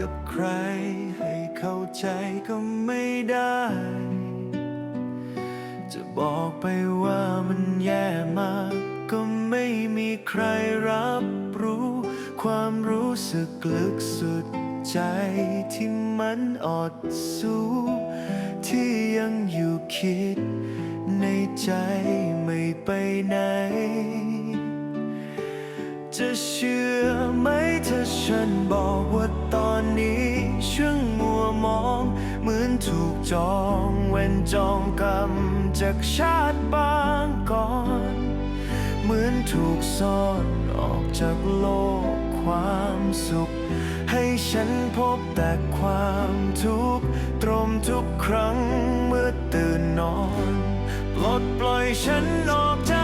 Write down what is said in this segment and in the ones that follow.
กับใคร ให้เข้าใจก็ไม่ได้ จะบอกไปว่ามันแย่มาก ก็ไม่มีใครรับรู้ ความรู้สึกลึกสุดใจที่มันอดสู้ ที่ยังอยู่คิด ในใจไม่ไปไหน จะเชื่อไหมถ้าฉันบอกว่า จองเว้นจองกรรมจากชาติบางก่อน เหมือนถูกซ่อนออกจากโลกความสุข ให้ฉันพบแต่ความทุกข์ตรมทุกครั้งเมื่อตื่นนอน ปลดปล่อยฉันออกจาก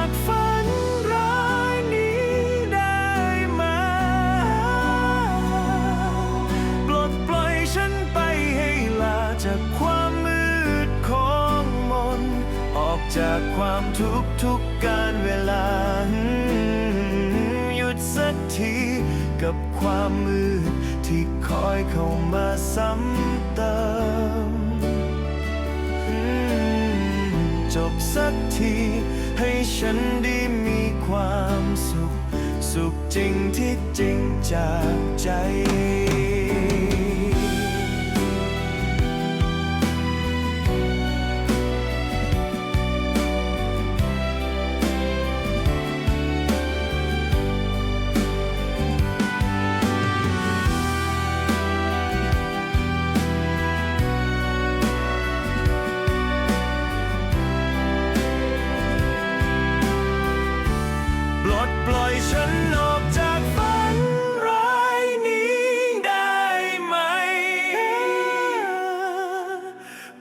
จากความทุกทุกการเวลา หยุดสักทีกับความมืดที่คอยเข้ามาซ้ำเติม จบสักทีให้ฉันได้มีความสุข สุขจริงที่จริงจากใจ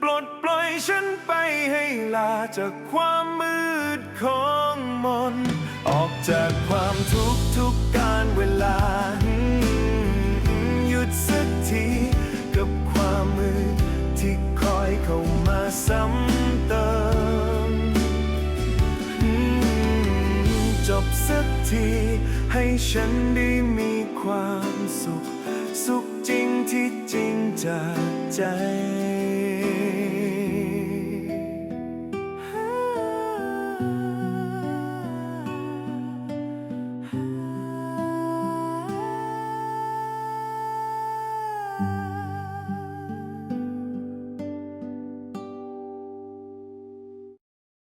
ปลดปล่อยฉันไปให้ลาจากความมืดของมน ออกจากความทุกข์ทุกการเวลา หยุดสักทีกับความมืดที่คอยเข้ามาซ้ำเติม จบสักทีให้ฉันได้มี